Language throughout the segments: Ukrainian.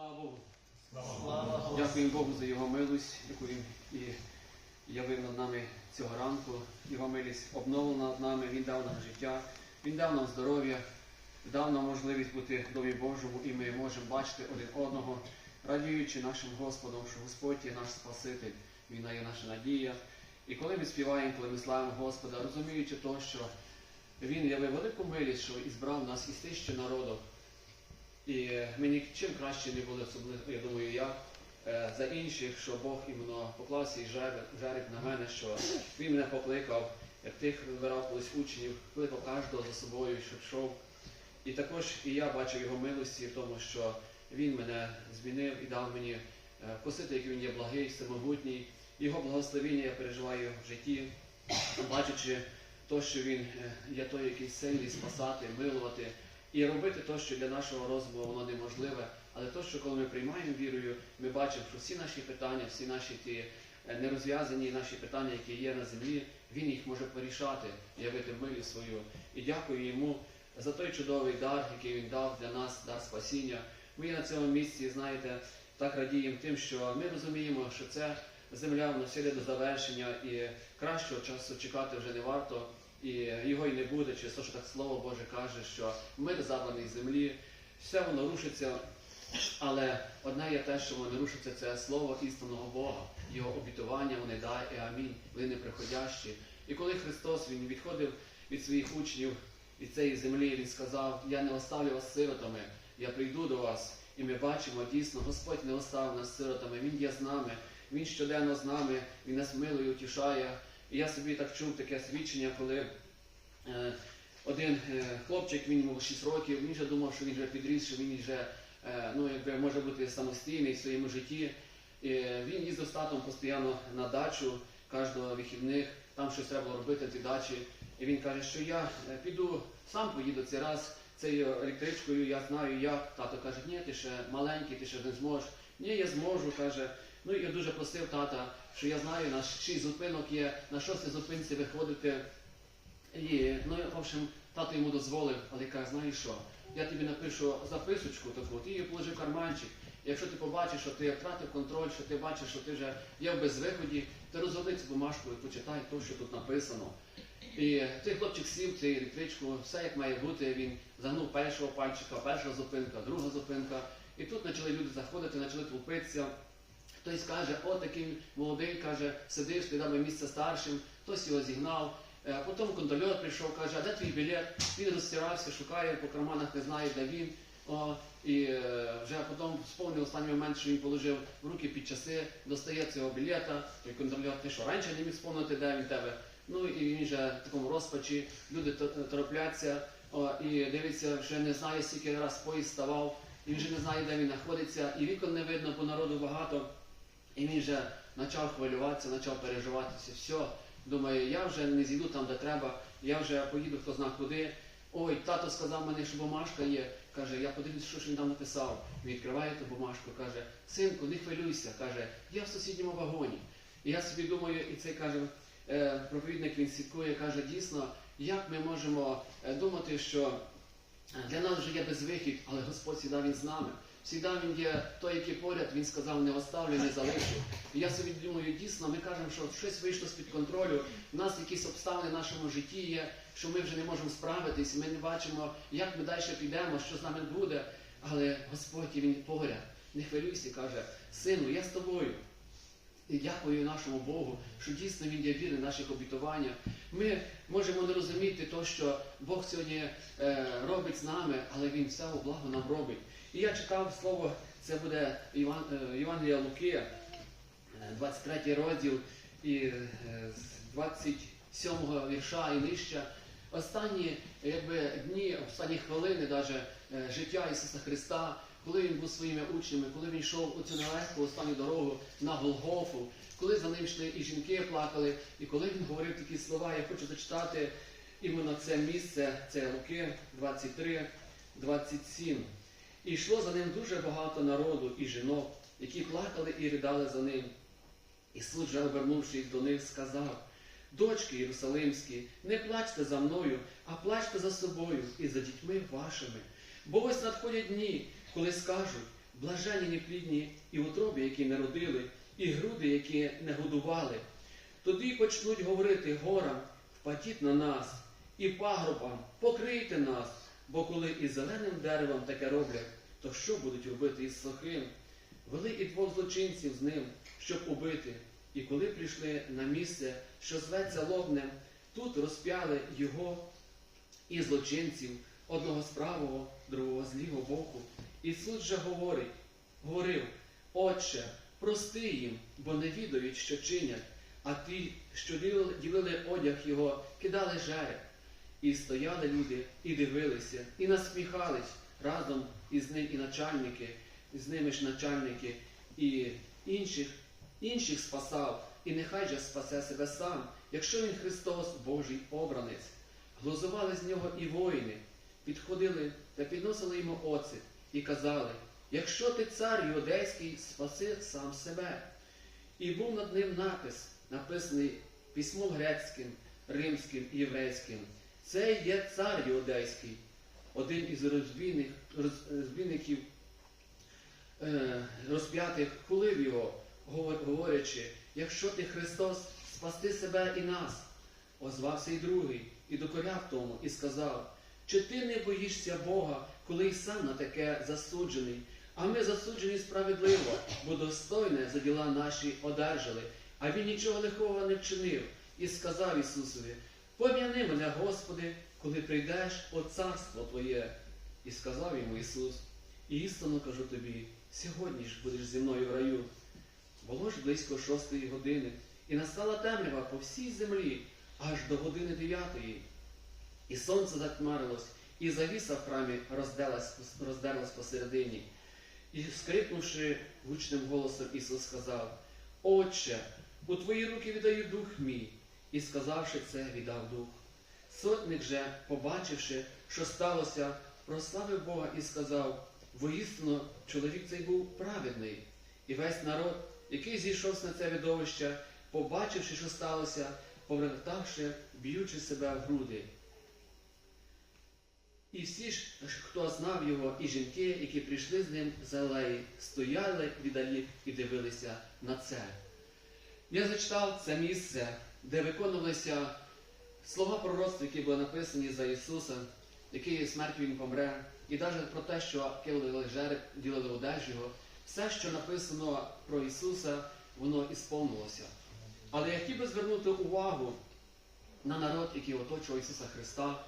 Слава Богу. Дякуємо Богу за Його милость, яку Він і явив над нами цього ранку. Його милість обновлена над нами, Він дав нам життя, Він дав нам здоров'я, дав нам можливість бути в Домі Божому, і ми можемо бачити один одного, радіючи нашим Господом, що Господь є наш Спаситель, Він є наша надія. І коли ми співаємо, коли ми славимо Господа, розуміючи то, що Він явив велику милість, що і збрав нас із тисячі народів. І ми нічим краще не були, особливо, я думаю, я е, за інших, що Бог іменно поклав свій жереб, жереб на мене, що Він мене покликав, як тих вибирав колись учнів, кликав кожного за собою, щоб йшов. І також і я бачив його милості в тому, що він мене змінив і дав мені е, вкусити, який він є благий, всемогутній. Його благословіння я переживаю в житті, бачачи то, що він е, є той, який сильний спасати, милувати. І робити те, що для нашого розуму воно неможливе, але то, що коли ми приймаємо вірою, ми бачимо, що всі наші питання, всі наші ті е, нерозв'язані наші питання, які є на землі, він їх може порішати, явити милість свою. І дякую йому за той чудовий дар, який він дав для нас, дар спасіння. Ми на цьому місці, знаєте, так радіємо тим, що ми розуміємо, що це земля все до завершення, і кращого часу чекати вже не варто. І його й не буде, через те, що так слово Боже каже, що мир забраний з землі, все воно рушиться, але одне є те, що воно рушиться, це слово істинного Бога, Його обітування, вони дай і амінь, вони неприходящі. І коли Христос Він відходив від своїх учнів від цієї землі, Він сказав, я не оставлю вас сиротами, я прийду до вас. І ми бачимо дійсно, Господь не оставив нас сиротами, Він є з нами, Він щоденно з нами, Він нас милує, утішає. І я собі так чув таке свідчення, коли е, один е, хлопчик, він йому 6 років, він вже думав, що він вже підріс, що він вже е, ну, якби, може бути самостійний в своєму житті. І він їздив з татом постійно на дачу кожного вихідних, там щось треба було робити цій дачі. І він каже, що я е, піду сам поїду цей раз цією електричкою, я знаю як. Тато каже, ні, ти ще маленький, ти ще не зможеш. Ні, я зможу, каже. Ну і я дуже просив тата, що я знаю, на шість зупинок є, на шостій зупинці виходити. І, ну, в общем, тато йому дозволив, але каже, знаєш що, я тобі напишу записочку таку, ти її положи в карманчик. Якщо ти побачиш, що ти втратив контроль, що ти бачиш, що ти вже є в безвиході, ти розгорни цю бумажку і почитай те, що тут написано. І той хлопчик сів цю електричку, все як має бути, він загнув першого пальчика, перша зупинка, друга зупинка. І тут почали люди заходити, почали толпитися. Хтось каже, о, такий молодий, каже, сидиш, ти дав місце старшим, хтось його зігнав. Е, Потім контролер прийшов, каже, а де твій білет? Він розстирався, шукає по карманах, не знає, де він. О, і е, вже потім сповнив останній момент, що він положив в руки під часи, достає цього білета. Той контролер, ти що раніше не міг сповнити, де він тебе. Ну і він вже в такому розпачі, люди торопляться, о, і дивиться, вже не знає, скільки раз поїзд ставав, він вже не знає, де він знаходиться, і вікон не видно, бо народу багато. І він вже почав хвилюватися, почав переживатися. Все, думаю, я вже не зійду там, де треба, я вже поїду хто зна куди. Ой, тато сказав мені, що бумажка є. Каже, я подивлюсь, що ж він там написав. Він відкриває ту бумажку, каже, синку, не хвилюйся, каже, я в сусідньому вагоні. І я собі думаю, і цей каже, е, проповідник він слідкує, каже, дійсно, як ми можемо е, думати, що для нас вже є безвихід, але Господь всегда він з нами. Всегда він є той, який поряд, він сказав, не оставлю, не залишу. І я собі думаю, дійсно, ми кажемо, що щось вийшло з-під контролю, в нас якісь обставини в нашому житті є, що ми вже не можемо справитись, ми не бачимо, як ми далі підемо, що з нами буде. Але Господь він поряд. Не хвилюйся, каже, сину, я з тобою. І дякую нашому Богу, що дійсно Він є вірний в наших обітуваннях. Ми можемо не розуміти то, що Бог сьогодні е, робить з нами, але Він все у благо нам робить. І я читав слово, це буде Іван, е, Євангелія Луки, е, 23 розділ і е, з 27 вірша і нижче. Останні якби, дні, останні хвилини даже, е, життя Ісуса Христа, коли Він був своїми учнями, коли Він йшов у цю нелегку останню дорогу на Голгофу, коли за ним йшли і жінки плакали, і коли він говорив такі слова, я хочу зачитати іменно це місце, це Луки 23, 27. І йшло за ним дуже багато народу і жінок, які плакали і ридали за ним. Ісус же, обернувшись до них, сказав, дочки Єрусалимські, не плачте за мною, а плачте за собою і за дітьми вашими. Бо ось надходять дні, коли скажуть, блажені неплідні і утроби, які не родили, і груди, які не годували. Тоді почнуть говорити горам, впадіть на нас, і пагробам, покрийте нас, бо коли і зеленим деревом таке роблять, то що будуть робити із сухим? Вели і двох злочинців з ним, щоб убити. І коли прийшли на місце, що зветься Лобнем, тут розп'яли його і злочинців, одного з правого, другого з лівого боку. Ісус же говорить, говорив, Отче, прости їм, бо не відають, що чинять, а ті, що ділили одяг його, кидали жереб. І стояли люди, і дивилися, і насміхались разом із ним і начальники, з ними ж начальники, і інших, інших спасав, і нехай же спасе себе сам, якщо він Христос, Божий обранець. Глузували з нього і воїни, підходили та підносили йому оцет і казали, якщо ти цар юдейський, спаси сам себе. І був над ним напис, написаний письмом грецьким, римським і єврейським. Це є цар юдейський. Один із розбійних, роз- розбійників е, розп'ятих хулив його, говор- говорячи, якщо ти Христос, спасти себе і нас. Озвався й другий, і докоряв тому, і сказав, чи ти не боїшся Бога, коли й сам на таке засуджений? А ми засуджені справедливо, бо достойне за діла наші одержали, а він нічого лихого не вчинив, і сказав Ісусові, пом'яни мене, Господи, коли прийдеш о царство Твоє. І сказав йому Ісус, і істинно кажу тобі, сьогодні ж будеш зі мною в раю. Було ж близько шостої години, і настала темрява по всій землі, аж до години дев'ятої. І сонце затьмарилось, і завіса в храмі роздерлась, роздерлась посередині. І, скрикнувши гучним голосом, Ісус сказав: Отче, у твої руки віддаю дух мій. І сказавши це, віддав дух. Сотник же, побачивши, що сталося, прославив Бога і сказав: воістину, чоловік цей був праведний. І весь народ, який зійшовся на це видовище, побачивши, що сталося, повертавши, б'ючи себе в груди. І всі ж, хто знав його, і жінки, які прийшли з ним з алеї, стояли віддалі і дивилися на це. Я зачитав це місце, де виконувалися слова пророцтва, які були написані за Ісуса, який смертю він помре, і навіть про те, що кидали жереб, ділили одежу його, все, що написано про Ісуса, воно ісповнилося. Але я хотів би звернути увагу на народ, який оточував Ісуса Христа,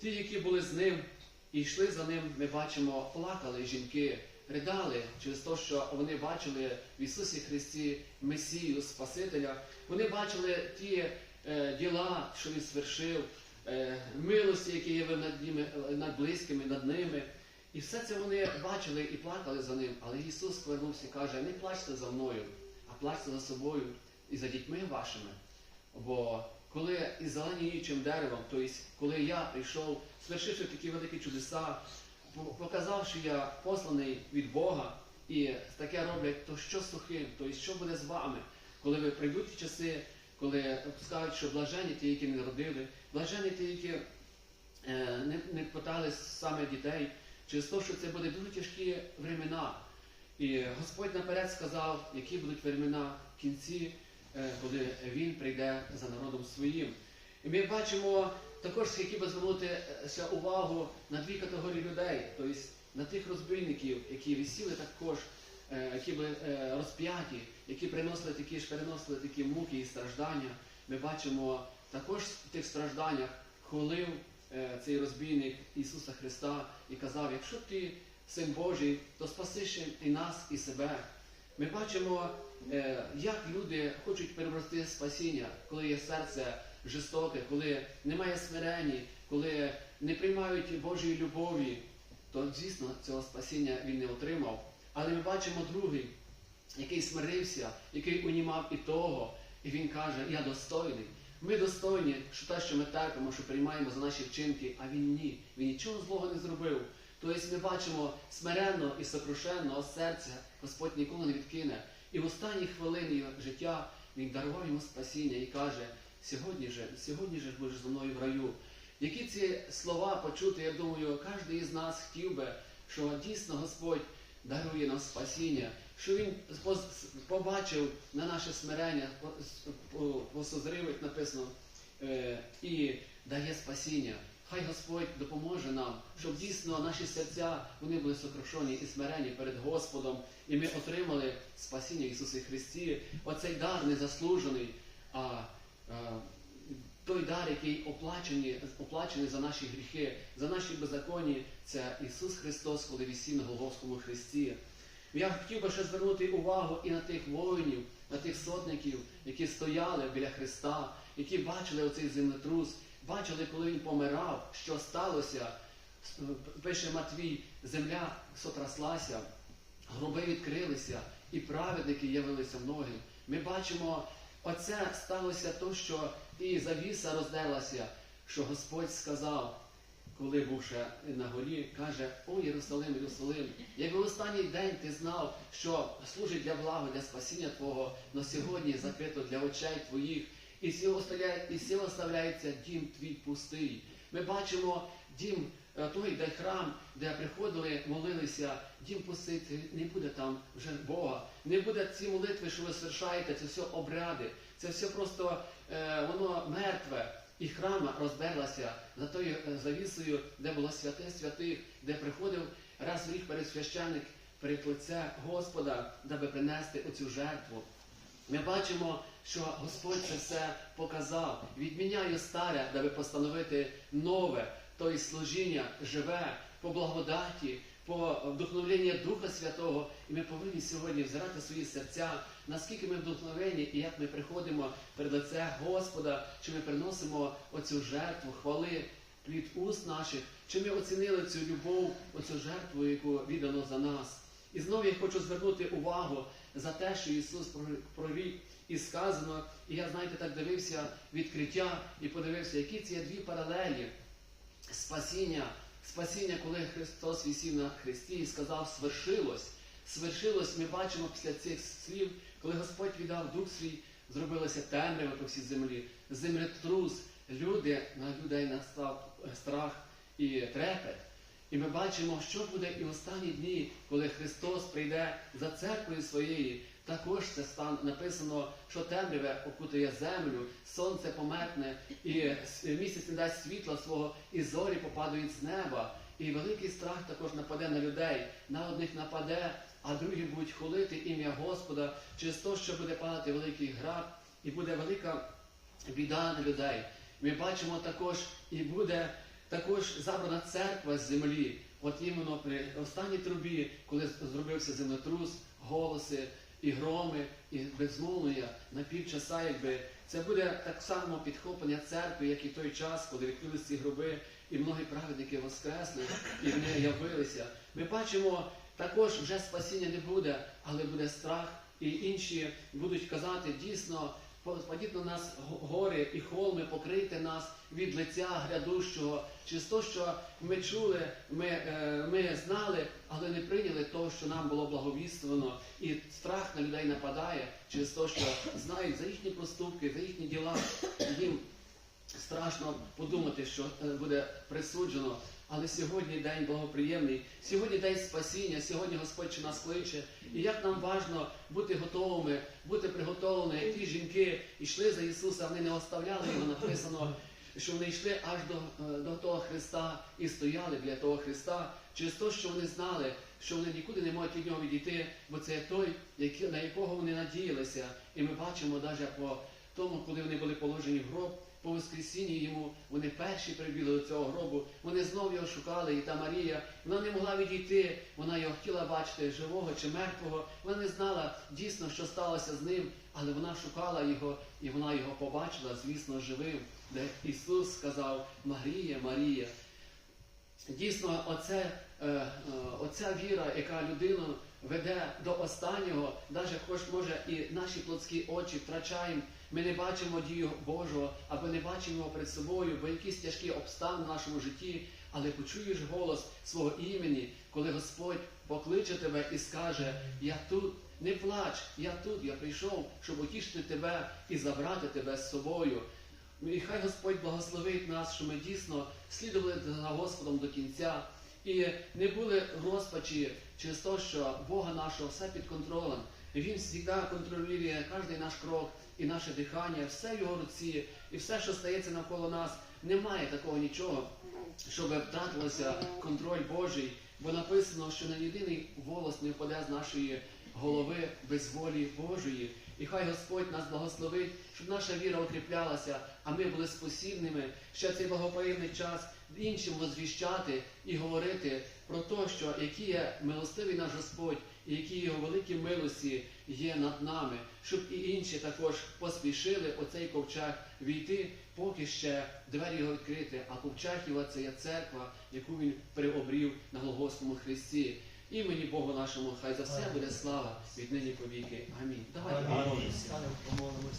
ті, які були з ним і йшли за ним, ми бачимо, плакали жінки, ридали через те, що вони бачили в Ісусі Христі Месію, Спасителя. Вони бачили ті е, діла, що Він свершив, е, милості, які є над, ними, над близькими, над ними. І все це вони бачили і плакали за ним. Але Ісус повернувся і каже: не плачте за мною, а плачте за собою і за дітьми вашими. Бо коли із зеленіючим деревом, тобто коли я прийшов, свершивши такі великі чудеса, по- показавши я посланий від Бога, і таке роблять, то що з сухим, тобто що буде з вами, коли ви прийдуть в часи, коли скажуть, що блажені ті, які не народили, блажені ті, які е, не, не питались саме дітей, через те, що це буде дуже тяжкі времена. І Господь наперед сказав, які будуть времена в кінці, е, коли Він прийде за народом своїм. І ми бачимо також, які би звернутися увагу на дві категорії людей, тобто на тих розбійників, які висіли також, е, які були е, розп'яті, які приносили такі ж переносили такі муки і страждання. Ми бачимо також в тих стражданнях хвалив е, цей розбійник Ісуса Христа і казав, якщо ти син Божий, то спасиш і нас, і себе. Ми бачимо, як люди хочуть перебрати спасіння, коли є серце жорстоке, коли немає смирені, коли не приймають Божої любові, то звісно цього спасіння він не отримав. Але ми бачимо другий, який смирився, який унімав і того, і він каже, я достойний. Ми достойні, що те, що ми терпимо, що приймаємо за наші вчинки, а він ні. Він нічого злого не зробив. Тобто ми бачимо смиренно і сокрушенного серця Господь ніколи не відкине. І в останній хвилині його життя він дарував йому спасіння і каже: сьогодні же, сьогодні же будеш зі мною в раю. Які ці слова почути, я думаю, кожен із нас хотів би, що дійсно Господь дарує нам спасіння, що Він побачив на наше смирення, по- по- посозрив, написано, е, і дає спасіння. Хай Господь допоможе нам, щоб дійсно наші серця вони були сокрушені і смирені перед Господом, і ми отримали спасіння в Ісусі Христі. Оцей дар незаслужений, а той дар, який оплачений, оплачений за наші гріхи, за наші беззаконні, це Ісус Христос, коли висів на Голгофському Христі. Я хотів би ще звернути увагу і на тих воїнів, на тих сотників, які стояли біля Христа, які бачили оцей землетрус, бачили, коли він помирав, що сталося. Пише Матвій, земля сотраслася, гроби відкрилися, і праведники явилися многі. Ми бачимо, оце сталося то, що і завіса роздерлася, що Господь сказав, коли був ще на горі, каже: О, Єрусалим, Єрусалим, якби в останній день ти знав, що служить для блага, для спасіння Твого, но сьогодні закрито для очей твоїх, і сіло оставляється дім твій пустий. Ми бачимо дім той, де храм, де приходили, молилися, дім пустити, не буде там вже Бога, не буде ці молитви, що ви совершаєте, це все обряди, це все просто е, воно мертве. І храма роздерлася за тою е, завісою, де було святе святих, де приходив раз в рік перед священник перед лице Господа, даби принести оцю жертву. Ми бачимо, що Господь це все показав, відміняє старе, даби постановити нове, тобто служіння живе по благодаті, по вдохновленню Духа Святого. І ми повинні сьогодні взирати свої серця, наскільки ми вдохновені і як ми приходимо перед лице Господа, чи ми приносимо оцю жертву, хвали, плід уст наших, чи ми оцінили цю любов, оцю жертву, яку віддано за нас. І знову я хочу звернути увагу за те, що Ісус провів і сказано, і я, знаєте, так дивився відкриття і подивився, які ці є дві паралелі спасіння, спасіння, коли Христос висів на Христі і сказав, свершилось. Свершилось, ми бачимо після цих слів, коли Господь віддав Дух свій, зробилося темрява по всій землі, землетрус, люди, на людей настав страх і трепет. І ми бачимо, що буде і в останні дні, коли Христос прийде за церквою своєю. Також це стан написано, що темряве окутує землю, сонце померкне, і місяць не дасть світла свого, і зорі попадають з неба. І великий страх також нападе на людей. На одних нападе, а другі будуть хулити ім'я Господа через те, що буде падати великий град, і буде велика біда на людей. Ми бачимо також, і буде також забрана церква з землі. От іменно при останній трубі, коли зробився землетрус, голоси і громи, і безмовлення на півчаса, якби це буде так само підхоплення церкви, як і той час, коли відкрились ці гроби, і многі праведники воскресли, і вони явилися. Ми бачимо, також вже спасіння не буде, але буде страх, і інші будуть казати дійсно. Спадіть на нас го- гори і холми, покрийте нас від лиця грядущого, через те, що ми чули, ми, е, ми знали, але не прийняли того, що нам було благовіствано. І страх на людей нападає через те, що знають за їхні проступки, за їхні діла. Їм страшно подумати, що е, буде присуджено. Але сьогодні день благоприємний, сьогодні день спасіння, сьогодні Господь нас кличе. І як нам важно бути готовими, бути приготовленими, як ті жінки йшли за Ісуса, вони не оставляли його, написано, що вони йшли аж до, е, до того Христа і стояли біля того Христа, через те, що вони знали, що вони нікуди не можуть від нього відійти, бо це той, на якого вони надіялися. І ми бачимо навіть по тому, коли вони були положені в гроб, по Воскресінні йому вони перші прибіли до цього гробу, вони знову його шукали, і та Марія, вона не могла відійти, вона його хотіла бачити живого чи мертвого. Вона не знала дійсно, що сталося з ним, але вона шукала його, і вона його побачила, звісно, живим, де Ісус сказав Марія, Марія. Дійсно, оце, е, е, оця віра, яка людину веде до останнього, навіть хоч може і наші плотські очі втрачаємо, ми не бачимо дію Божого, або не бачимо його перед собою, бо якісь тяжкі обставини в нашому житті, але почуєш голос свого імені, коли Господь покличе тебе і скаже: Я тут, не плач, я тут, я прийшов, щоб утішити тебе і забрати тебе з собою. Ну, І хай Господь благословить нас, що ми дійсно слідували за Господом до кінця. і не були розпачі через те, що Бога нашого все під контролем. Він завжди контролює кожен наш крок і наше дихання, все його руці, і все, що стається навколо нас, немає такого нічого, щоб втратилося контроль Божий, бо написано, що на єдиний волос не впаде з нашої голови без волі Божої. І хай Господь нас благословить, щоб наша віра укріплялася, а ми були спосібними ще цей благополучний час іншим возвіщати і говорити про те, що який є милостивий наш Господь, і які його великі милості є над нами, щоб і інші також поспішили оцей ковчег війти, поки ще двері його відкрити, а ковчег його це є церква, яку він приобрів на Голгофському Христі. Імені Богу нашому, хай за все буде слава від нині повіки. Амінь. Давайте помолимося.